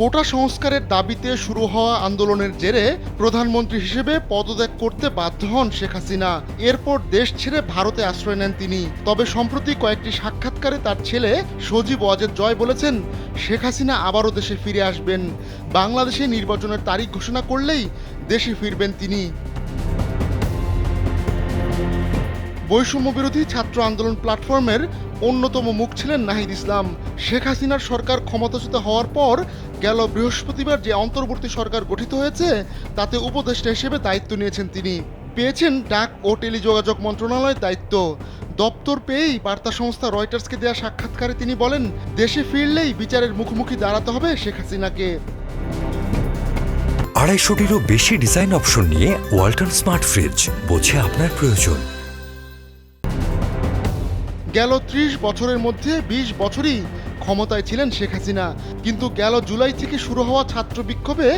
কোটা সংস্কারের দাবিতে শুরু হওয়া আন্দোলনের জেরে প্রধানমন্ত্রী হিসেবে পদত্যাগ করতে বাধ্য হন শেখ হাসিনা। এরপর দেশ ছেড়ে ভারতে আশ্রয় নেন তিনি। তবে সম্প্রতি কয়েকটি সাক্ষাৎকারে তার ছেলে সজীব ওয়াজেদ জয় বলেছেন, শেখ হাসিনা আবারও দেশে ফিরে আসবেন। বাংলাদেশে নির্বাচনের তারিখ ঘোষণা করলেই দেশে ফিরবেন তিনি। বৈষম্য বিরোধী ছাত্র আন্দোলন প্ল্যাটফর্মের অন্যতম মুখ ছিলেন নাহিদ ইসলাম। শেখ হাসিনার সরকার ক্ষমতাচ্যুত হওয়ার পর গেল বৃহস্পতিবার যে অন্তর্বর্তী সরকার গঠিত হয়েছে, তাতে উপদেষ্টা হিসেবে দায়িত্ব নিয়েছেন তিনি। পেয়েছেন ডাক ও টেলিযোগাযোগ মন্ত্রণালয়ের দায়িত্ব। দপ্তর পেয়েই বার্তা সংস্থা রয়টার্সকে দেওয়া সাক্ষাৎকারে তিনি বলেন, দেশে ফিরলেই বিচারের মুখোমুখি দাঁড়াতে হবে শেখ হাসিনাকে। আড়াইশোটিরও বেশি ডিজাইন অপশন নিয়ে ওয়ালটন স্মার্ট ফ্রিজ, বোঝে আপনার প্রয়োজন। গেল ত্রিশ বছরের মধ্যে ২০ বছরই ক্ষমতায় ছিলেন শেখ হাসিনা। কিন্তু গেল জুলাই থেকে শুরু হওয়া ছাত্র বিক্ষোভে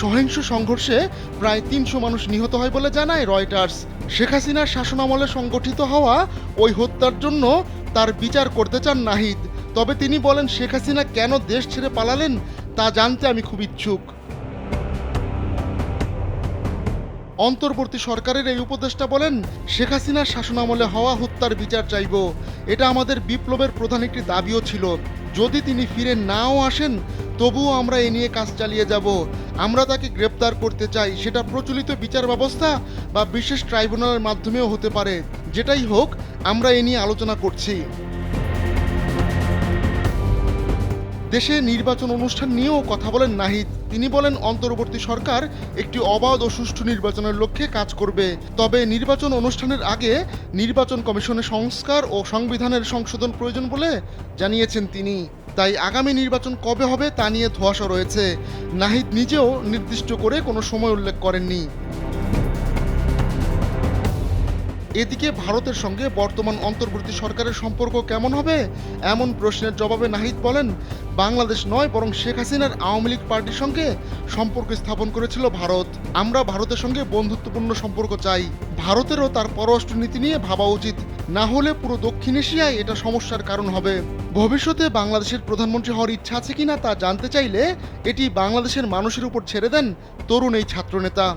সহিংস সংঘর্ষে প্রায় তিনশো মানুষ নিহত হয় বলে জানায় রয়টার্স। শেখ হাসিনার শাসনামলে সংগঠিত হওয়া ওই হত্যার জন্য তার বিচার করতে চান নাহিদ। তবে তিনি বলেন, শেখ হাসিনা কেন দেশ ছেড়ে পালালেন তা জানতে আমি খুব ইচ্ছুক। অন্তর্বর্তী সরকারের এই উপদেষ্টা বলেন, শেখ হাসিনার শাসনামলে হওয়া হত্যার বিচার চাইব। এটা আমাদের বিপ্লবের প্রধান একটি দাবিও ছিল। যদি তিনি ফিরে নাও আসেন, তবুও আমরা এ নিয়ে কাজ চালিয়ে যাব। আমরা তাকে গ্রেপ্তার করতে চাই। সেটা প্রচলিত বিচার ব্যবস্থা বা বিশেষ ট্রাইব্যুনালের মাধ্যমেও হতে পারে। যেটাই হোক, আমরা এ নিয়ে আলোচনা করছি। দেশে নির্বাচন অনুষ্ঠান নিয়েও কথা বলেন নাহিদ। তিনি বলেন, অন্তর্বর্তী সরকার একটি অবাধ ও সুষ্ঠু নির্বাচনের লক্ষ্যে কাজ করবে। তবে নির্বাচন অনুষ্ঠানের আগে নির্বাচন কমিশনের সংস্কার ও সংবিধানের সংশোধন প্রয়োজন বলে জানিয়েছেন তিনি। তাই আগামী নির্বাচন কবে হবে তা নিয়ে ধোঁয়াশা রয়েছে। নাহিদ নিজেও নির্দিষ্ট করে কোনো সময় উল্লেখ করেননি। এদিকে ভারতের সঙ্গে বর্তমান অন্তর্বর্তী সরকারের সম্পর্ক কেমন হবে? এমন প্রশ্নের জবাবে নাহিদ বলেন, বাংলাদেশ নয়, বরং শেখ হাসিনার আওয়ামী লীগ পার্টির সঙ্গে সম্পর্ক স্থাপন করেছিল ভারত। আমরা ভারতের সঙ্গে বন্ধুত্বপূর্ণ সম্পর্ক চাই। ভারতেরও তার পররাষ্ট্র নীতি নিয়ে ভাবা উচিত। না হলে পুরো দক্ষিণ এশিয়ায় এটা সমস্যার কারণ হবে। ভবিষ্যতে বাংলাদেশের প্রধানমন্ত্রী হওয়ার ইচ্ছা আছে কিনা তা জানতে চাইলে এটি বাংলাদেশের মানুষের উপর ছেড়ে দেন তরুণ এই ছাত্রনেতা।